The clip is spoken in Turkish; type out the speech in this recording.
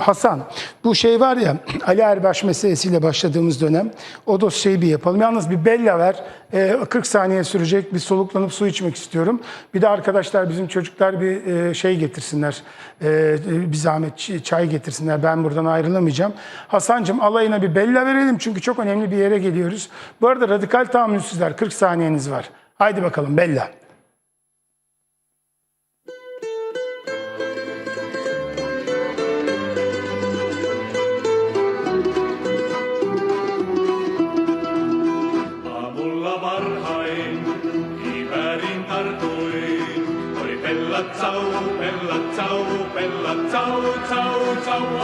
Hasan, bu şey var ya Ali Erbaş meselesiyle başladığımız dönem o dosyayı bir yapalım. Yalnız bir bella ver. Ee, 40 saniye sürecek bir soluklanıp su içmek istiyorum. Bir de arkadaşlar bizim çocuklar bir e, şey getirsinler. Ee, bir zahmet çay getirsinler. Ben buradan ayrılamayacağım. Hasan'cığım alayına bir bella verelim çünkü çok önemli bir yere geliyoruz. Bu arada radikal tahammülsüzler 40 saniyeniz var. Haydi bakalım bella. bella ciao, bella ciao, bella ciao, ciao, ciao.